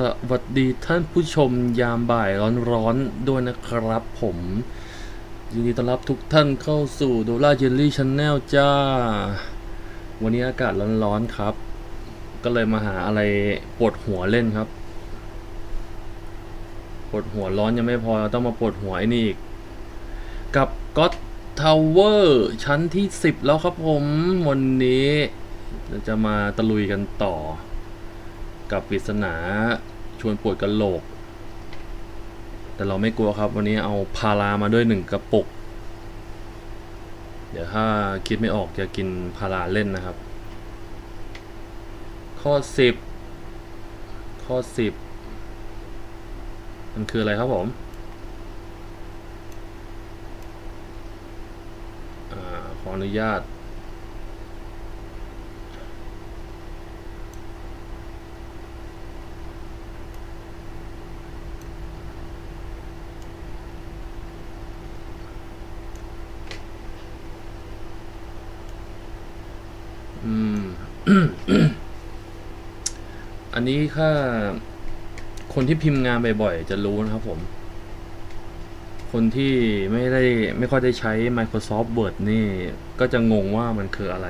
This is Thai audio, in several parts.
สวัสดีท่านผู้ชมยามบ่ายร้อนๆด้วยนะครับผมยินดีต้อนรับทุกท่านเข้าสู่โดล่าเจลลี่ช n แนลจ้า วันนี้อากาศร้อนๆครับ ก็เลยมาหาอะไรปวดหัวเล่นครับปวดหัวร้อนยังไม่พอต้องมาปวดหัวไอ้นี่อีก กับก็ t ทาวเวอร์ชั้นที่ 10 แล้วครับผม วันนี้เราจะมาตะลุยกันต่อ กับปริศนาชวนปวดกระโหลก แต่เราไม่กลัวครับ วันนี้เอาพารามาด้วยหนึ่งกระปุก เดี๋ยวถ้าคิดไม่ออกจะกินพาราเล่นนะครับ ข้อ 10 ข้อ 10 มันคืออะไรครับผมอขออนุญาต อันนี้ถ้าคนที่พิมพ์งานบ่อยๆ จะรู้นะครับผม คนที่ไม่ได้ไม่ค่อยได้ใช้ Microsoft Word นี่ ก็จะงงว่ามันคืออะไร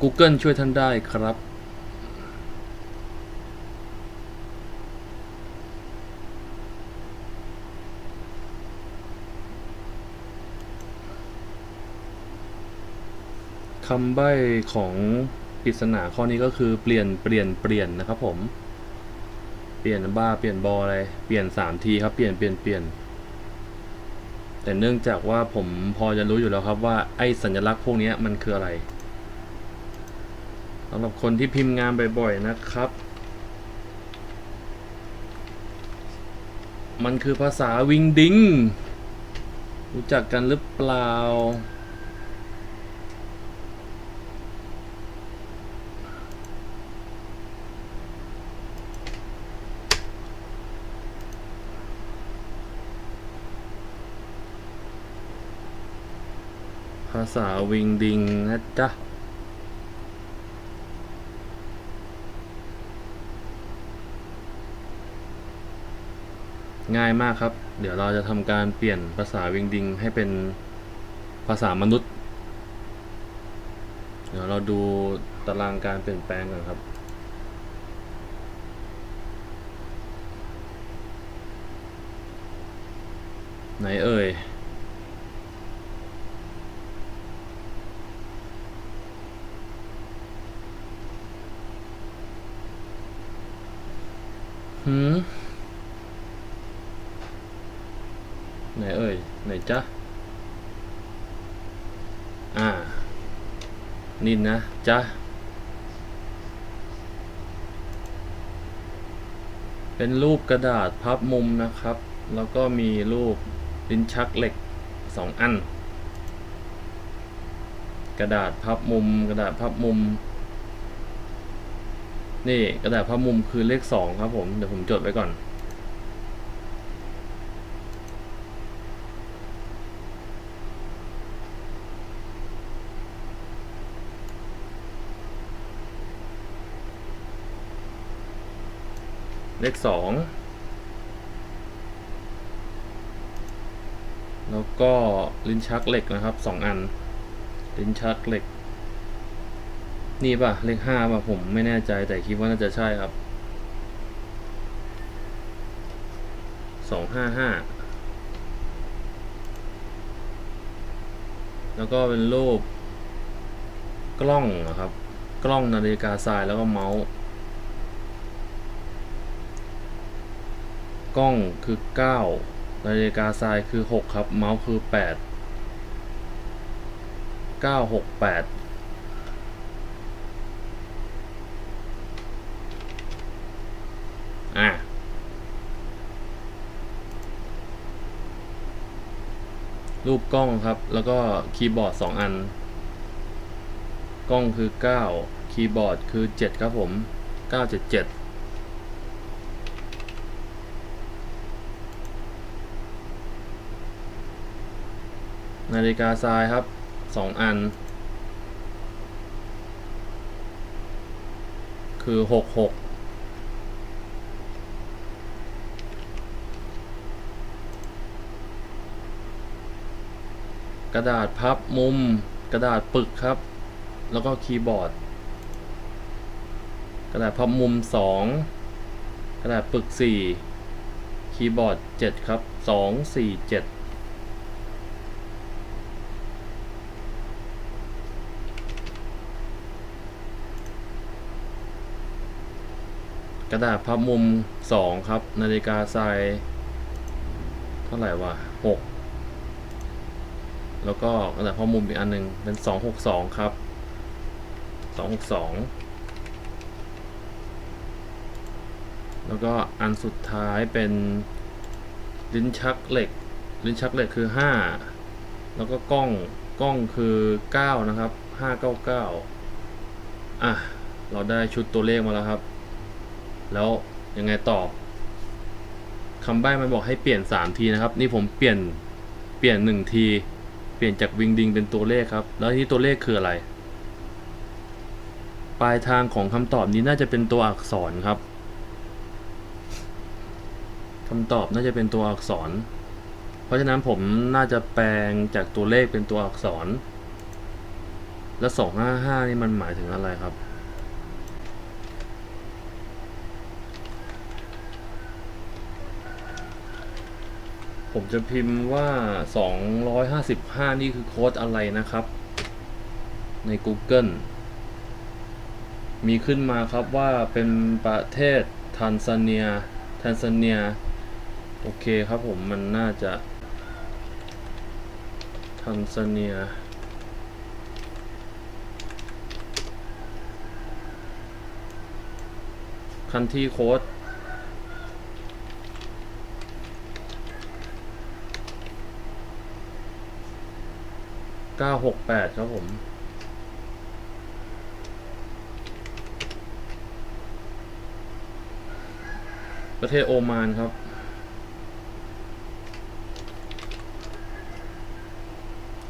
Google ช่วยท่านได้ครับ คำใบ้ของปริศนาข้อนี้ก็คือเปลี่ยนเปลี่ยนเปลี่ยนนะครับผม เปลี่ยนบ้าเปลี่ยนบออะไร เปลี่ยนสามทีครับเปลี่ยนเปลี่ยนเปลี่ยน แต่เนื่องจากว่าผมพอจะรู้อยู่แล้วครับว่าไอ้สัญลักษณ์พวกนี้มันคืออะไรสำหรับคนที่พิมพ์งานบ่อยๆนะครับ มันคือภาษาวิงดิงรู้จักกันหรือเปล่า ษาวิงดิงนะจ๊ะง่ายมากครับ เดี๋ยวเราจะทำการเปลี่ยนภาษาวิงดิงให้เป็นภาษามนุษย์ เดี๋ยวเราดูตารางการเปลี่ยนแปลงกันครับ ไหนเอ่ย หืมไหนเอ่ย ไหนจ๊ะ อ่า นี่นะจ๊ะ เป็นรูปกระดาษพับมุมนะครับ แล้วก็มีรูปลิ้นชักเหล็กสองอัน กระดาษพับมุม กระดาษพับมุม นี่กระดาษพับมุมคือเลขสองครับผม เดี๋ยวผมจดไว้ก่อน เลขสองแล้วก็ลิ้นชักเหล็กนะครับสองอัน ลิ้นชักเหล็ก นี่ป่ะ เลขห้าป่ะ ผมไม่แน่ใจแต่คิดว่าน่าจะใช่ครับสองห้าห้าแล้วก็เป็นรูป กล้องนะครับ กล้องนาฬิกาทรายแล้วก็เมาส์ กล้องคือ 9 นาฬิกาทรายคือ 6 ครับ เมาส์คือ 8 9 6 8 อะ รูปกล้องครับ แล้วก็คีย์บอร์ด 2 อัน กล้องคือ 9 คีย์บอร์ดคือ 7 ครับผม 977นาฬิกาทรายครับ 2 อัน คือห กระดาษพับมุม กระดาษปึกครับ แล้วก็คีย์บอร์ด กระดาษพับมุมสองกระดาษปึกสี่คีย์บอร์ดเจ็ดครับสองสี่เจ็ดกระดาษพับมุมสองครับ นาฬิกาทรายเท่าไหร่วะหก แล้วก็กระดาษพับมุมอีกอันหนึ่งเป็นสองหกสองครับสองหกสองแล้วก็อันสุดท้ายเป็นลิ้นชักเหล็ก ลิ้นชักเหล็กคือห้าแล้วก็กล้องกล้องคือเก้านะครับห้าเก้าเก้าอะ เราได้ชุดตัวเลขมาแล้วครับ แล้วยังไงต่อคำใบ้มันบอกให้เปลี่ยน 3 ทีนะครับ นี่ผมเปลี่ยนเปลี่ยน 1 ที ปลี่ยนจากวิงดิงเป็นตัวเลขครับ แล้วที่ตัวเลขคืออะไร ปลายทางของคำตอบนี้น่าจะเป็นตัวอักษรครับคำตอบน่าจะเป็นตัวอักษร เพราะฉะนั้นผมน่าจะแปลงจากตัวเลขเป็นตัวอักษร แล้ว255 นี่มันหมายถึงอะไรครับ ผมจะพิมพ์ว่า 255 นี่คือโค้ดอะไรนะครับ ใน Google มีขึ้นมาครับว่าเป็นประเทศทันซาเนียทันซาเนีย โอเคครับผมมันน่าจะทันซาเนียคันที่โค้ด เก้าหกแปดครับผม ประเทศโอมานครับ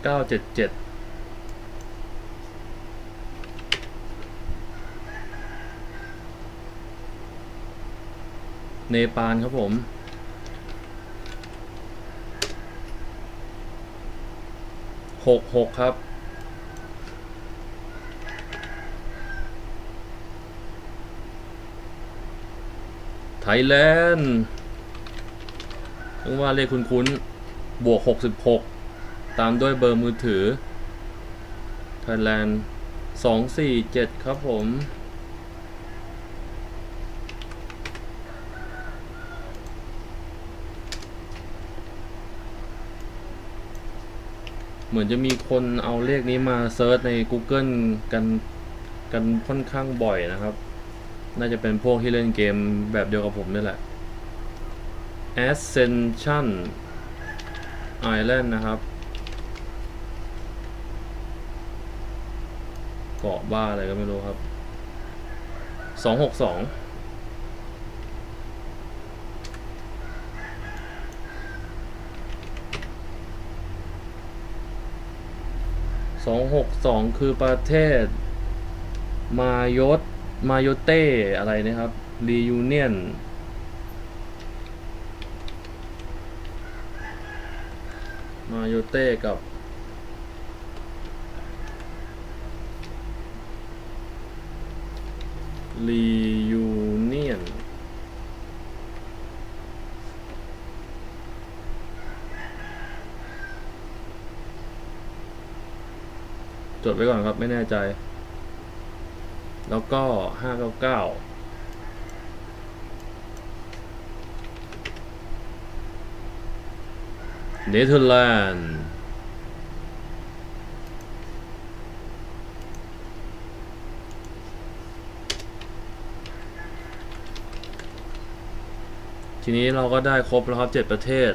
เก้าเจ็ดเจ็ดเนปาลครับผม หกหกครับ ไทยแลนด์ต้องว่าเลขคุณคุ้นๆบวก 66 ตามด้วยเบอร์มือถือไทยแลนด์247 ครับผม เหมือนจะมีคนเอาเลขนี้มาเซิร์ชใน Google กันกันค่อนข้างบ่อยนะครับ น่าจะเป็นพวกที่เล่นเกมแบบเดียวกับผมนี่แหละ Ascension Island นะครับ เกาะบ้าอะไรก็ไม่รู้ครับ 262 สองหกสองคือประเทศ มายศมายเต้อะไรนะครับรียูเนียนมาโยเต้กับรียูเนียน จดไว้ก่อนครับไม่แน่ใจ แล้วก็ห้าเก้าเก้าเนเธอร์แลนด์ทีนี้เราก็ได้ครบแล้วครับเจ็ดประเทศ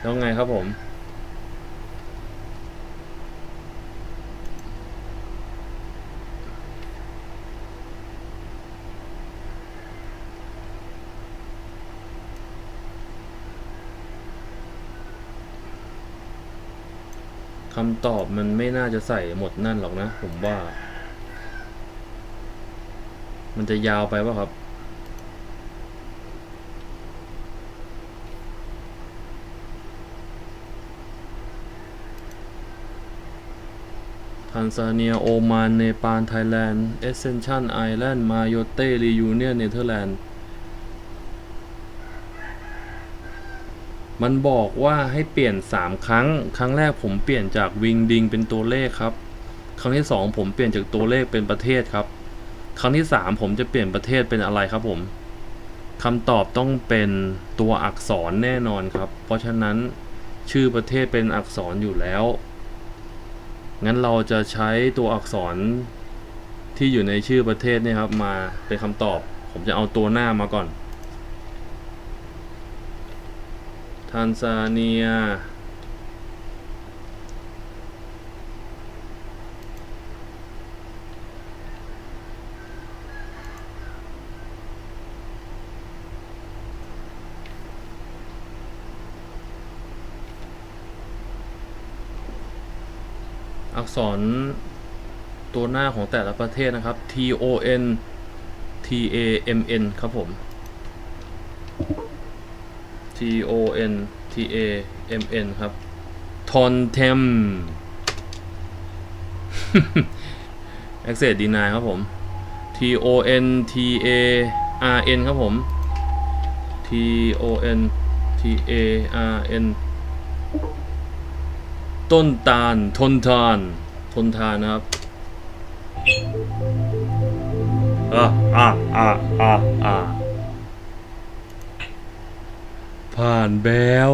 แล้วไงครับผมำตอบมันไม่น่าจะใส่หมดนั่นหรอกนะ ผมว่า มันจะยาวไปป่ะครับ ทันซาเนีย โอมาน เนปาล ไทยแลนด์ เอเซนชันไอแลนด์ มาโยเตรียูเนียน เนเธอร์แลนด์ มันบอกว่าให้เปลี่ยน 3 ครั้ง ครั้งแรกผมเปลี่ยนจากวิงดิงเป็นตัวเลขครับ ครั้งที่ 2 ผมเปลี่ยนจากตัวเลขเป็นประเทศครับ ครั้งที่ 3 ผมจะเปลี่ยนประเทศเป็นอะไรครับผมคำตอบต้องเป็นตัวอักษรแน่นอนครับ เพราะฉะนั้นชื่อประเทศเป็นอักษรอยู่แล้ว งั้นเราจะใช้ตัวอักษรที่อยู่ในชื่อประเทศเนี่ยครับมาเป็นคำตอบ ผมจะเอาตัวหน้ามาก่อน ทานซาเนีย อักษรตัวหน้าของแต่ละประเทศนะครับ T O N T A M N ครับผม O N T A M N ครับ ทอนเทม Access Deny ครับผม T O N T A R N ครับผม T O N T A R N ต้นตาล ทนทาน ทนทานนะครับอะอะอะอะอะ ผ่านแบว